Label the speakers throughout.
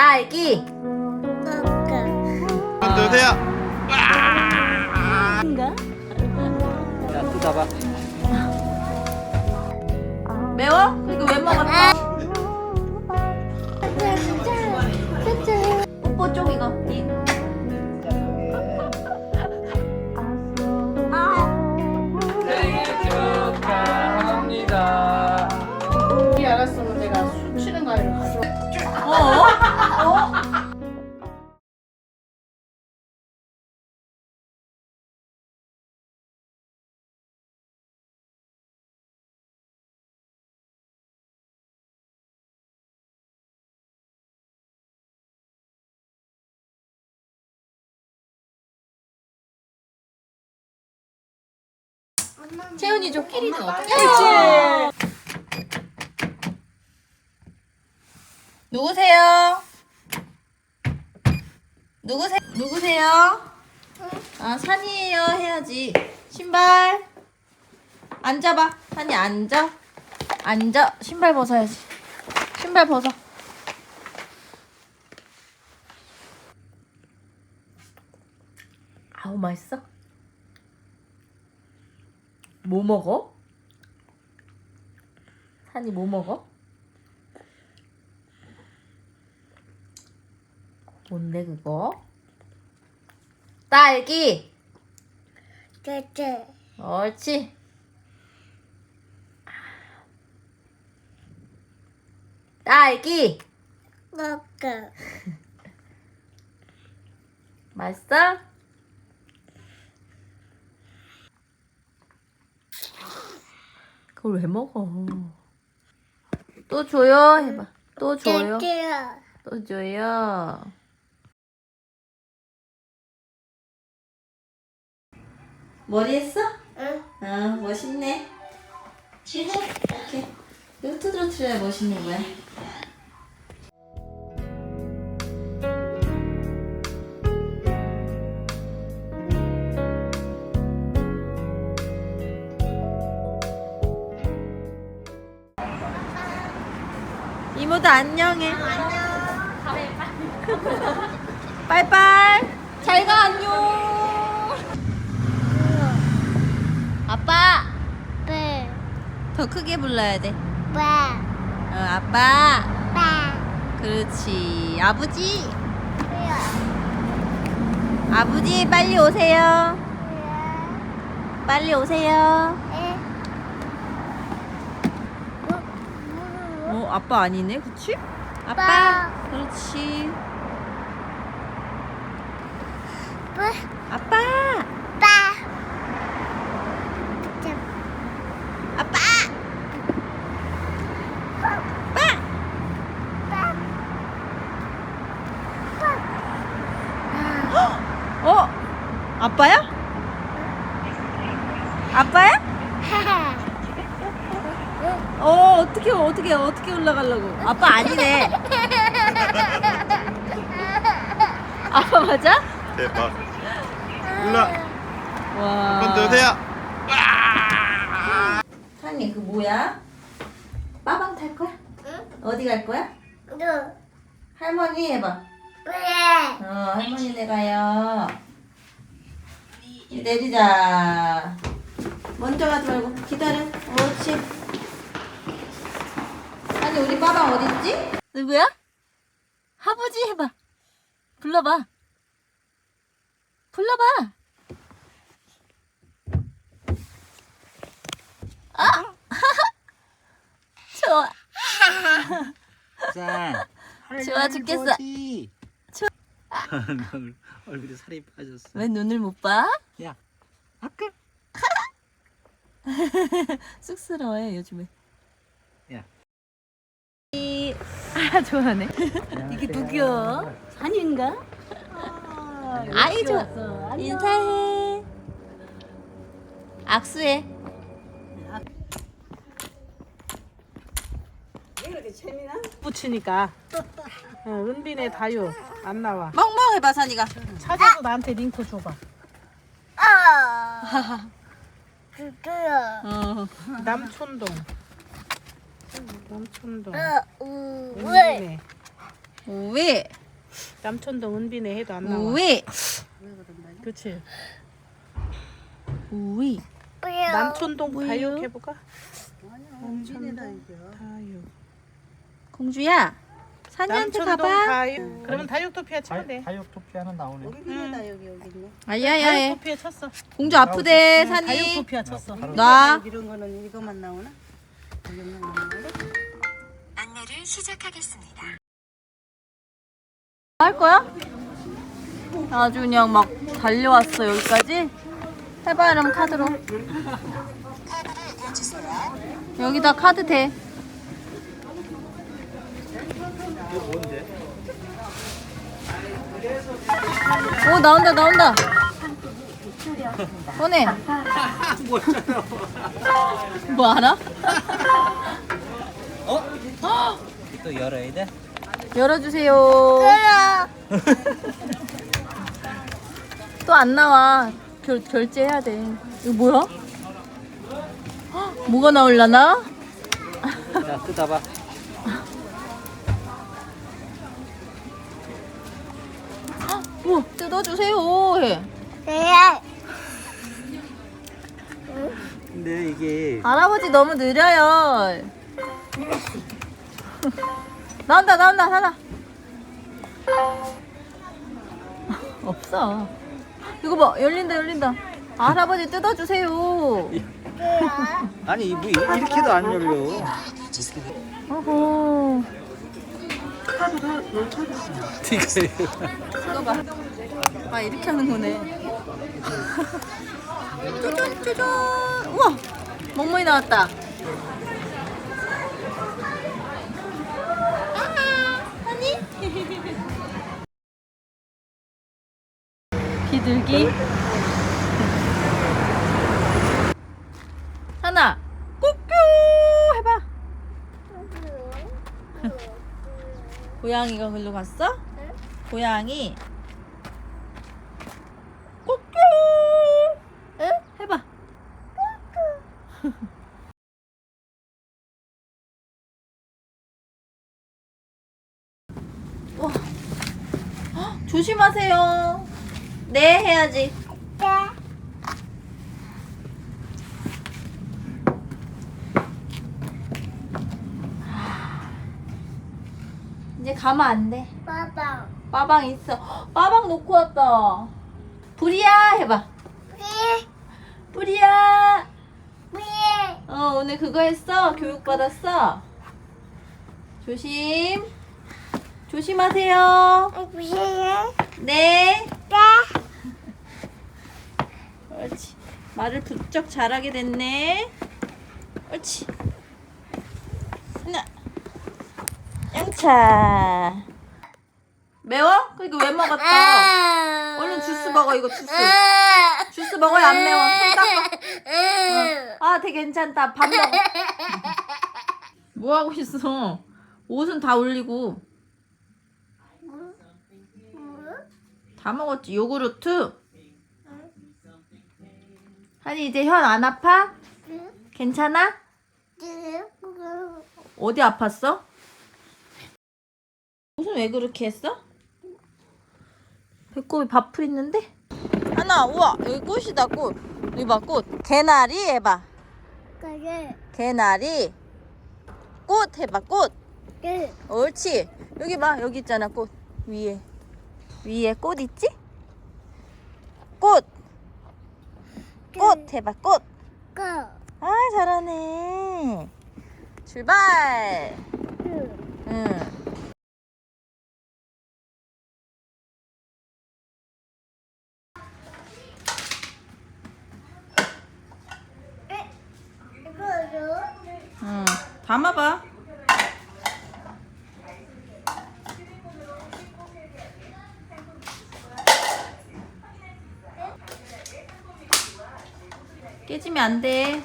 Speaker 1: 딸기
Speaker 2: 손 드세요.
Speaker 1: 인가?
Speaker 3: 자, 뜯어봐.
Speaker 1: 매워? 이거 왜 먹었어? 뽀뽀 쪽 이거 채훈이 줘. 끼리는 어떻게? 누구세요? 누구세 누구세요? 아 산이에요 해야지. 신발 앉아봐. 산이 앉아. 앉아. 신발 벗어야지. 신발 벗어. 아우 맛있어. 뭐 먹어? 산이 뭐 먹어? 뭔데 그거? 딸기. 옳지. 딸기. 맛있어? 그걸 왜 먹어? 또 줘요 해봐. 또 줘요. 또 줘요. 머리 했어?
Speaker 4: 응.
Speaker 1: 아 멋있네. 이렇게 루트로 틀어야 멋있는 거야. 이모도 안녕해. 빠이빠이. 잘 가 안녕. 아빠 더 크게 불러야 돼. 어, 아빠. 그렇지. 아버지. 아버지 빨리 오세요. 빨리 오세요. 어 아빠 아니네, 그치? 아빠. 그렇지. 아빠. 아빠. 어? 아빠야? 아빠야? 어 어떻게 어떻게 어떻게 올라가려고? 아빠 아니네. 아빠 맞아?
Speaker 2: 대박. 올라.
Speaker 1: 와.
Speaker 2: 손 드세요.
Speaker 1: 산이 그 뭐야? 빠방 탈 거야? 어디 갈 거야? 할머니 해봐. 어 할머니네 가요. 이제 내리자. 먼저 가지 말고 기다려. 옳지. 아니 우리 빠방 어딨지? 누구야? 아버지 해봐. 불러봐. 불러봐. 아! 좋아.
Speaker 3: 자,
Speaker 1: 좋아 죽겠어. 좋아.
Speaker 3: 얼- 얼굴에 살이 빠졌어.
Speaker 1: 왜 눈을 못 봐?
Speaker 3: 야, 아까
Speaker 1: 쑥스러워해 요즘에.
Speaker 3: 야.
Speaker 1: 이- 아 좋아하네.
Speaker 3: 이게
Speaker 1: 누구야? 산인가? 아이 좋아. 인사해. 악수해.
Speaker 4: 붙이니까. 어, 은빈의 다유 안 나와.
Speaker 1: 멍멍 해봐 산이가.
Speaker 4: 찾아서 나한테 링크 줘봐.
Speaker 1: 어.
Speaker 4: 남촌동. 남촌동. 은빈의.
Speaker 1: 우위
Speaker 4: 남촌동 은비네 해도 안 나와.
Speaker 1: 우위
Speaker 4: 그치.
Speaker 1: 우위
Speaker 4: 남촌동? 다육 해볼까? 남촌동 다육.
Speaker 1: 공주야 산이한테
Speaker 4: 남촌동
Speaker 1: 가봐
Speaker 4: 다육. 그러면 다육토피아 치면 돼.
Speaker 3: 다육토피아는 나오네.
Speaker 1: 아야야 해
Speaker 4: 다육토피아 쳤어.
Speaker 1: 공주 아프대 산이
Speaker 4: 다육토피아 쳤어.
Speaker 1: 놔
Speaker 5: 이런 거는 이것만 나오나? 이것만 나오나?
Speaker 6: 안내를 시작하겠습니다.
Speaker 1: 할 거야? 아주 그냥 막 달려왔어 여기까지 해봐 그럼 카드로 여기다 카드 대 오 나온다 나온다 꺼내 뭐 알아?
Speaker 3: 또 열어야 돼?
Speaker 1: 열어주세요 또 안 나와 결, 결제해야 돼 이거 뭐야? 헉, 뭐가 나올라나?
Speaker 3: 자, 뜯어봐.
Speaker 1: 오, 뜯어주세요. 해
Speaker 3: 근데 이게
Speaker 1: 할아버지 너무 느려요. 나온다 나온다 하나. 없어. 이거 봐 열린다 열린다. 할아버지 뜯어주세요.
Speaker 3: 아니 뭐 이렇게도 안 열려.
Speaker 1: 어허 이거 봐. 아 이렇게 하는 거네. 쪼잔 쪼잔. 우와 멍멍이 나왔다. 아, 하니? 비둘기. 하나. 꾸꾸 해봐. 고양이가 글로 갔어? 고양이. 꾸꾸. 응? 해봐. 와. 헉, 조심하세요. 네 해야지. 이제 가면 안 돼.
Speaker 6: 빠방.
Speaker 1: 빠방 있어. 헉, 빠방 놓고 왔다. 불이야 해봐. 불이야. 어 오늘 그거 했어? 교육 받았어? 조심. 조심하세요. 네. 옳지. 말을 부쩍 잘하게 됐네. 옳지. 하나. 양차. 매워? 그니까 왜 먹었어? 얼른 주스 먹어 이거 주스. 주스 먹어야 안 매워. 손 닦아. 응. 아, 되게 괜찮다. 밥 먹어. 뭐 하고 있어? 옷은 다 올리고. 다 먹었지. 요구르트. 한이 이제 현 안 아파? 괜찮아? 어디 아팠어? 옷은 왜 그렇게 했어? 배꼽에 밥풀 있는데? 하나, 우와, 여기 꽃이다, 꽃. 여기 봐, 꽃. 개나리 해봐. 개나리. 꽃 해봐, 꽃. 옳지. 여기 봐, 여기 있잖아, 꽃. 위에. 위에 꽃 있지? 꽃. 꽃 해봐, 꽃. 아, 잘하네. 출발. 응. 응. 담아봐. 깨지면 안 돼.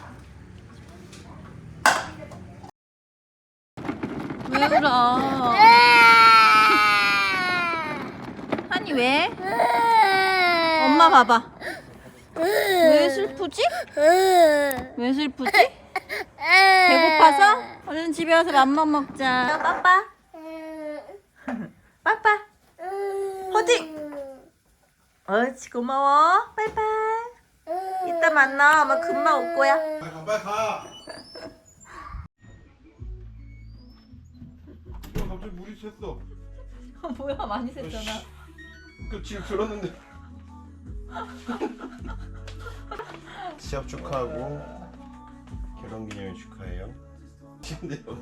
Speaker 1: 왜 울어? 한이 왜? 엄마 봐봐. 왜 슬프지? 왜 슬프지? 배고파서? 얼른 집에 와서 맘만 먹자. 빠빠. 빠빠. 호딩. 옳지 고마워. 바이바이. 이따 만나. 엄마 금방 올 거야.
Speaker 2: 빨리 가 빨리 가 어, 갑자기 물이 샜어
Speaker 1: 뭐야 많이 샜잖아.
Speaker 2: 그 지금 들었는데 시합 축하하고 결혼 기념일 축하해요 근데요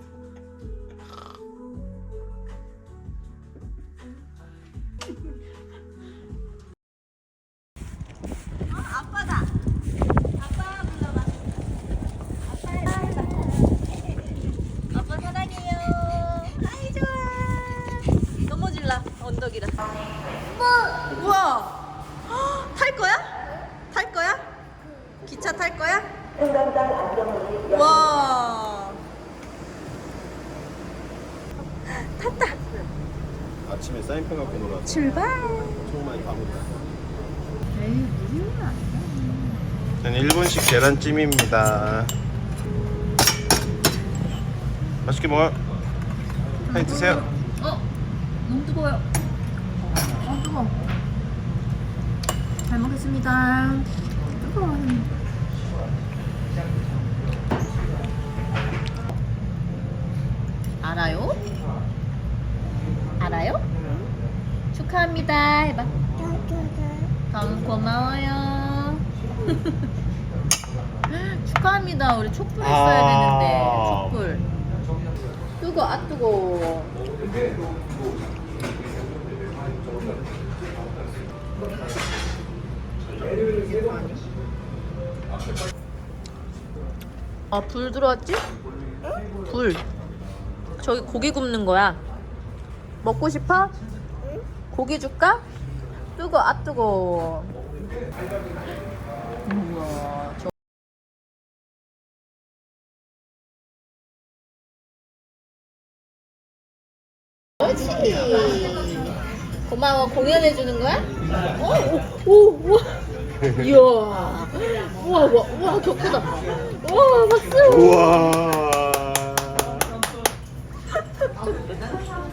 Speaker 1: 탔다.
Speaker 2: 아침에 사인펜 갖고 놀았어
Speaker 1: 출발.
Speaker 2: 정말 바보다 저는 일본식 계란찜입니다 맛있게 먹어 많이 드세요
Speaker 1: 어? 너무 뜨거워요. 어, 뜨거워. 잘 먹겠습니다. 뜨거워. 알아요? 알아요? 축하합니다. 해봐. 너무 고마워요. 축하합니다. 우리 촛불 했어야
Speaker 2: 아.
Speaker 1: 되는데. 촛불. 뜨거, 아 뜨거. 아, 불 들어왔지? 불. 저기 고기 굽는 거야. 먹고 싶어? 고기 줄까? 뜨거, 아 뜨거. 우와, 저. 고마워. 공연해 주는 거야? 어, 오, 오, 우와. 이야. 우와, 우와, 우와, 격하다. 우와, 박수.
Speaker 2: 우와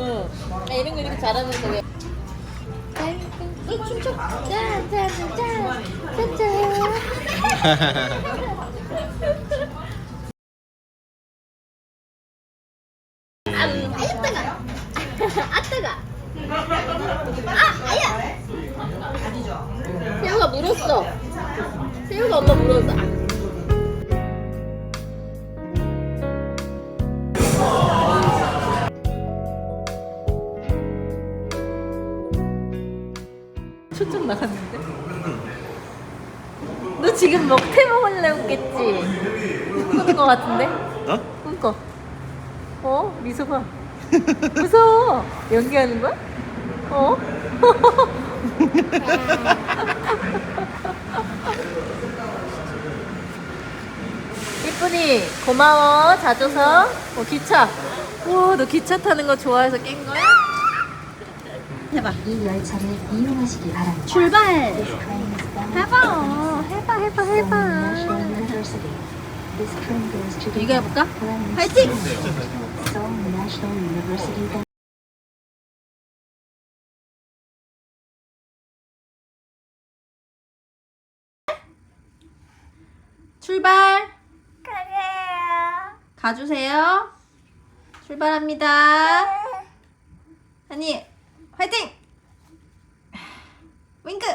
Speaker 1: 응. 나 이런 거 이렇게 잘하는데 왜? 이 춤춰. 짠. 아, 따가. 아. 아, 아야. 새우가 물었어. 새우가 엄마 물었어. 초점 나갔는데? 너 지금 먹태 먹으려고 했겠지? 꿈꾸는 거 같은데?
Speaker 3: 어?
Speaker 1: 꿈꿔. 어? 미소 봐. 무서워. 연기하는 거야? 어? 이쁜이 고마워 자줘서 어 기차 우와 너 기차 타는 거 좋아해서 깬 거야? 해봐
Speaker 6: 이 열차를 이용하시기 바랍니다.
Speaker 1: 출발 해봐 해봐 해봐 해봐 이거 해볼까? 화이팅! 출발 가주세요 출발합니다 한이 화이팅! 윙크!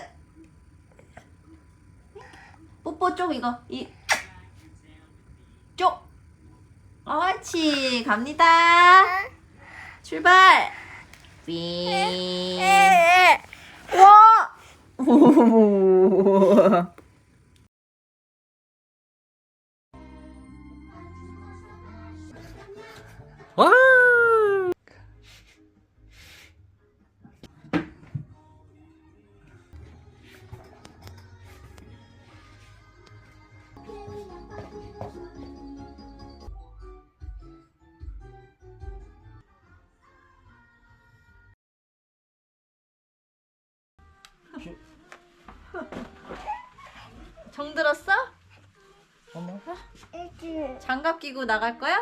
Speaker 1: 뽀뽀 쪽 이거. 이 쪽. 옳지. 갑니다. 출발. 윙. 와! 오.
Speaker 3: 와! 어머.
Speaker 1: 장갑 끼고 나갈 거야?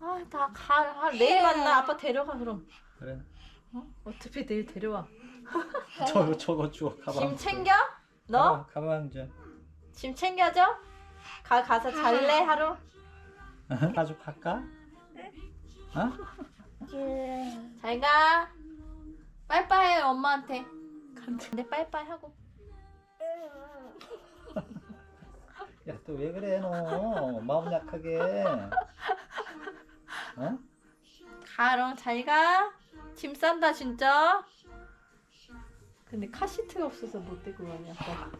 Speaker 1: 아, 나 가. 아, 내일 만나. 아빠 데려가 그럼.
Speaker 3: 그래.
Speaker 1: 어차피 내일 데려와.
Speaker 3: 저거 저거 주워 가방.
Speaker 1: 짐 챙겨? 너?
Speaker 3: 가방, 가방 좀.
Speaker 1: 짐 챙겨줘? 가 가서 잘래 하루?
Speaker 3: 가족 할까? 어?
Speaker 1: 잘 가. 빠이빠이 엄마한테. 근데 빠이빠이 하고.
Speaker 3: 야 또 왜 그래 너 마음 약하게. 어?
Speaker 1: 가롱 잘 가. 짐 싼다 진짜. 근데 카시트가 없어서 못 데리고 가냐. 아빠.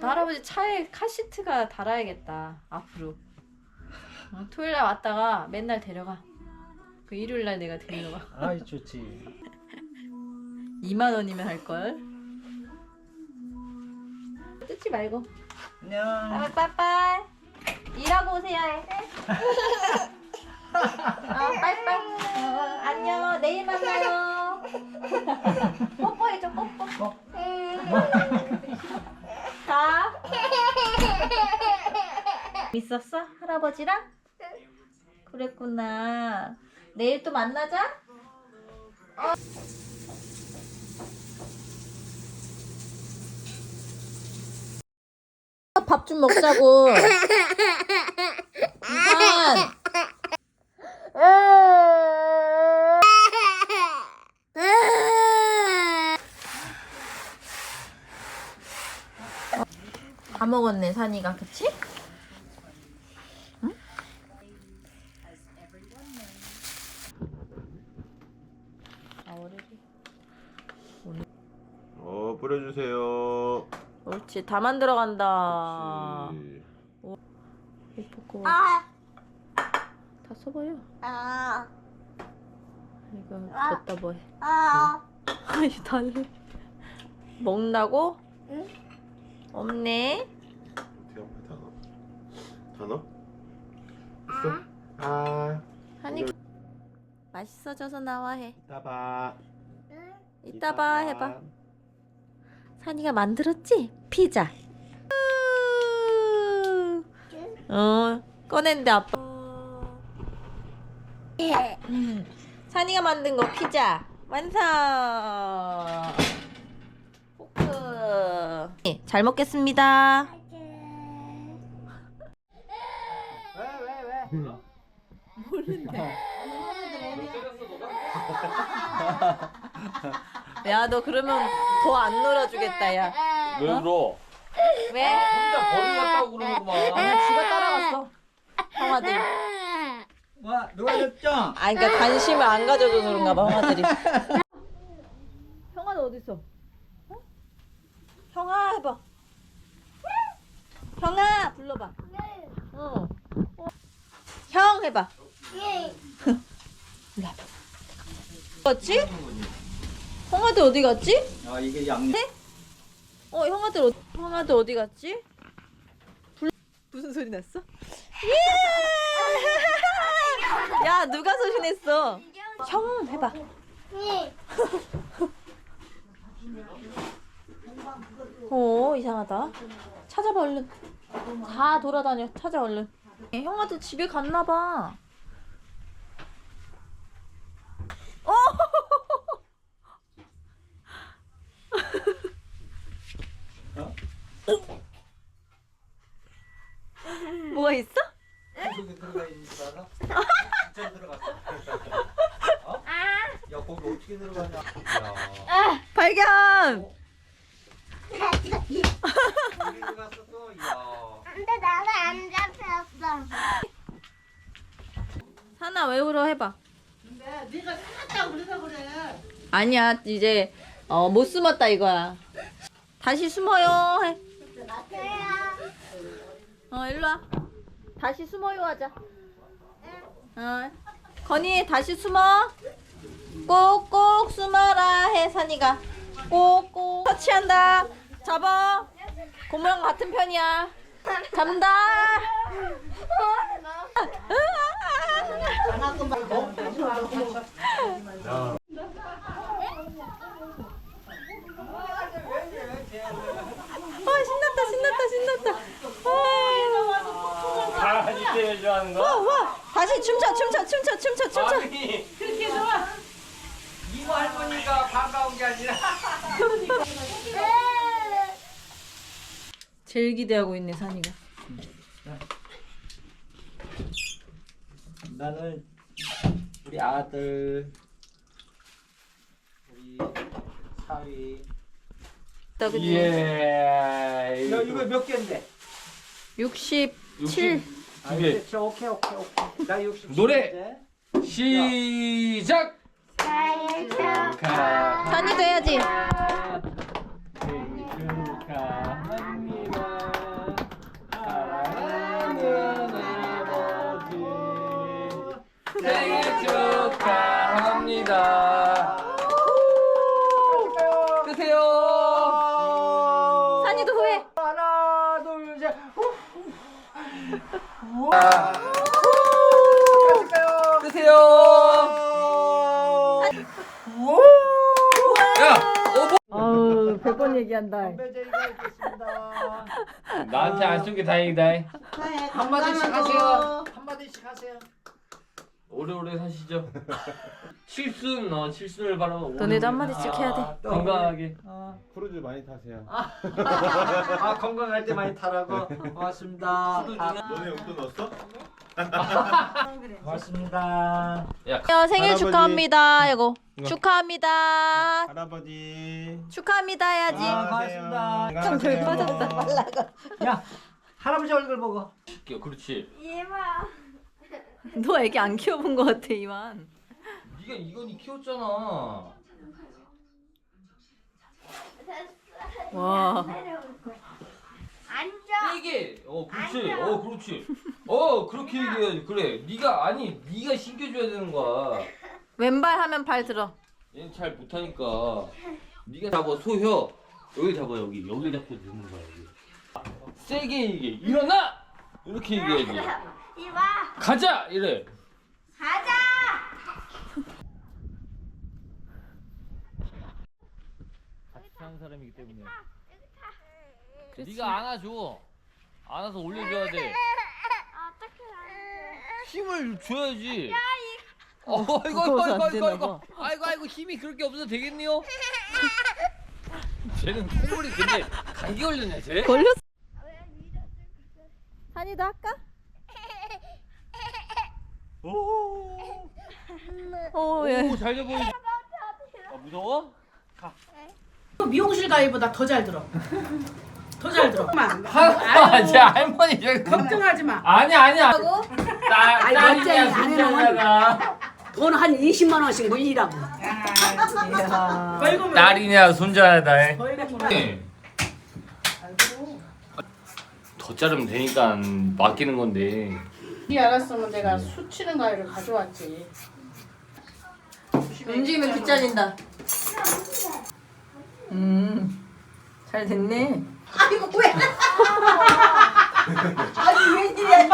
Speaker 1: 나 할아버지 차에 카시트가 달아야겠다 앞으로. 어, 토요일 날 왔다가 맨날 데려가. 그 일요일 날 내가 데려가.
Speaker 3: 아이 좋지.
Speaker 1: 2만 원이면 할 걸. 뜯지 말고.
Speaker 3: 안녕.
Speaker 1: 빠이 빠이 빠이빠이. 일하고 오세요. 해. 어, 빠이빠이. 어, 안녕. 내일 만나요. 뽀뽀해줘, 뽀뽀. 자. 있었어? 할아버지랑? 그랬구나. 내일 또 만나자. 밥 좀 먹자고. 이산. 다 먹었네 산이가 그치? 응? 아 어리지.
Speaker 2: 어 뿌려주세요.
Speaker 1: 옳지 다 만들어 간다.
Speaker 2: 그렇지.
Speaker 1: 이쁘고. 다 써봐요. 이거 줬다 뭐해? 아니 달래. 먹나고? 없네.
Speaker 2: 어떻게? 다 넣어? 있어? 아.
Speaker 1: 한이 맛있어져서 나와 해.
Speaker 2: 이따 봐.
Speaker 1: 이따 봐 해봐. 산이가 만들었지? 피자. 어 꺼낸데 아빠. 음, 산이가 만든 거 피자 완성. 포크. 네, 잘 먹겠습니다. 야 너 그러면 더 안 놀아주겠다 야.
Speaker 3: 왜 울어?
Speaker 1: 왜?
Speaker 3: 혼자 버리겠다고 그러는구만.
Speaker 1: 아니 지가 따라갔어. 형아들.
Speaker 3: 와 누가 줬죠?
Speaker 1: 아 그러니까 관심을 안 가져줘서 그런가 봐 형아들이. 형아는 어디 있어? 어? 형아 해봐. 형아 불러봐. 어. 어. 형 해봐. 일로 와봐. 갔지? 형아들 어디 갔지?
Speaker 3: 아 이게 양념.
Speaker 1: 어 형아들 형아들 어디 갔지? 불... 무슨 소리 났어? 예! 야 누가 소신했어? 형 해봐. 어 이상하다. 찾아봐 얼른. 다 돌아다녀. 찾아 얼른. 에, 형아들 집에 갔나 봐. 어! 뭐가 있어?
Speaker 3: 속에 들어가 있는 줄 알아? 진짜 들어갔어? 어? 야 거기 어떻게 들어가냐? 야. 야.
Speaker 4: 근데 나는 안 잡혔어.
Speaker 1: 하나 왜 울어 해봐.
Speaker 4: 근데 네가 찾았다고 그래서 그래.
Speaker 1: 아니야 이제 어, 못 숨었다 이거야. 다시 숨어요 해. 어 일로 와. 다시 숨어요 하자. 어 건이 다시 숨어. 꼭꼭 숨어라 해 산이가. 꼭꼭 터치한다. 잡아. 고모랑 같은 편이야. 잡는다. 아 신났다 신났다 신났다. 아,
Speaker 3: 아 이때 왜 좋아하는
Speaker 1: 와, 와, 다시 춤춰 춤춰 춤춰 춤춰 춤춰
Speaker 3: 아니 이모 할머니가 반가운 게 아니라
Speaker 1: 제일 기대하고 있네 산이가
Speaker 3: 나는 우리 아들 우리 사위
Speaker 1: 나 그지
Speaker 7: 예.
Speaker 3: 야 이거 몇 개인데?
Speaker 1: 67
Speaker 3: 아,
Speaker 7: 개.
Speaker 3: 이제 오케이 오케이 오케이 나 60.
Speaker 7: 노래. 시작. 축하.
Speaker 1: 산이도 해야지
Speaker 7: 생일 축하합니다. 사랑하는 아버지. 생일 축하합니다. 끄세요.
Speaker 1: 산이도 후회
Speaker 3: 하나 둘 셋.
Speaker 7: 끄세요. 야, 어,
Speaker 1: 100번 얘기한다
Speaker 3: 배제가 있겠습니다.
Speaker 7: 나한테 안쏜게 다행이다.
Speaker 3: 한마디씩 하세요. 한마디씩 하세요.
Speaker 7: 오래오래 사시죠. 칠순, 어, 칠순을 바라면
Speaker 1: 너네도 한마디씩 해야 돼
Speaker 3: 또
Speaker 7: 건강하게.
Speaker 3: 어,
Speaker 2: 크루즈 많이 타세요.
Speaker 3: 아 건강할 때 많이 타라고 고맙습니다. 아,
Speaker 2: 너네 용돈 넣었어?
Speaker 3: 고맙습니다.
Speaker 7: 야,
Speaker 1: 야, 생일
Speaker 2: 할아버지.
Speaker 1: 축하합니다 이거
Speaker 2: 이거.
Speaker 1: 축하합니다
Speaker 2: 할아버지.
Speaker 1: 축하합니다 해야지
Speaker 3: 아, 고맙습니다.
Speaker 1: 좀 덜 빠졌다
Speaker 3: 야 할아버지 얼굴 보고.
Speaker 7: 할게요. 그렇지.
Speaker 1: 너 애기 안 키워본 것 같아 이만
Speaker 7: 네가 이건이 키웠잖아.
Speaker 1: 와
Speaker 7: 세게. 어, 그렇지. 어, 그렇지. 어, 그렇게 얘기해야지. 그래. 네가 아니, 네가 신겨줘야 되는 거야.
Speaker 1: 왼발 하면 발 들어
Speaker 7: 얘는 잘 못하니까. 네가 잡아 소혀. 여기 잡아 여기. 여기 잡고 드는 거야 여기. 세게 얘기해. 일어나. 이렇게 얘기해야지. 가자 이래. 같이 사는 사람이기 때문에. 네가 안아줘. 안아서 올려줘야 돼. 힘을 줘야지. 어,
Speaker 1: 무거워서 안
Speaker 7: 이거 이거
Speaker 1: 되나
Speaker 7: 이거. 아이고 아이고 힘이 그렇게 없어도 되겠니요? 쟤는 콧물이 근데 감기 걸렸냐 쟤?
Speaker 1: 걸렸어 산이도 할까? 오, 예.
Speaker 7: 오, 잘 잡아. 아, 무서워?
Speaker 4: 미용실 가기보다 더 잘 들어. 더 잘 들어.
Speaker 7: 하, 제 할머니 저
Speaker 4: 걱정하지 마.
Speaker 7: 아니 아니야. 딸
Speaker 8: 아니,
Speaker 7: 딸이야
Speaker 8: 갑자기 안
Speaker 7: 손자잖아.
Speaker 8: 돈한 20만 원씩 모이라고.
Speaker 4: 벌금
Speaker 7: 딸이냐 손자다.
Speaker 4: 벌금
Speaker 7: 네. 더 자르면 되니까 맡기는 건데.
Speaker 4: 이 알았으면 내가 수 치는 가위를 가져왔지.
Speaker 1: 움직이면 빗잘린다 음 잘 됐네
Speaker 8: 아이고 왜? 아니 웬일이야?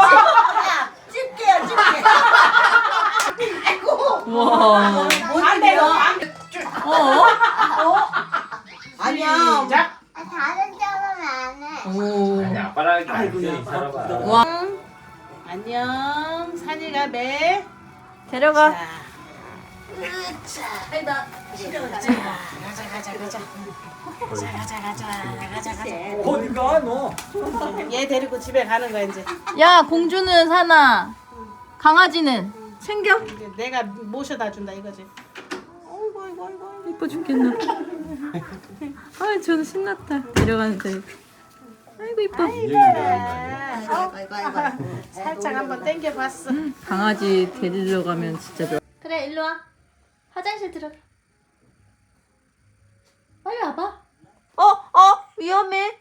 Speaker 8: 집게야 집게. 아이고.
Speaker 1: 우와
Speaker 4: 안 돼요.
Speaker 1: 어?
Speaker 8: 아니야.
Speaker 4: 자,
Speaker 9: 다른 점은 안 해.
Speaker 1: 오
Speaker 7: 아니 아빠랑 아이고 이 사람아.
Speaker 1: 와
Speaker 4: 안녕. 산이가 매.
Speaker 1: 데려가
Speaker 3: 어 디 가 너?
Speaker 4: 얘 데리고 집에 가는 거야 이제.
Speaker 1: 야 공주는 사나? 강아지는? 챙겨?
Speaker 4: 이제 내가 모셔다 준다 이거지. 어이구 어이구 어이구.
Speaker 1: 이뻐 죽겠나? 아 저는 신났다. 데려가는데. 아이고 이뻐.
Speaker 8: 아이고. 아이고.
Speaker 4: 살짝 한번 당겨봤어.
Speaker 1: 강아지 데리러 가면 진짜 좋아. 그래 일로 와. 화장실 들어가 빨리 와봐 어? 어? 위험해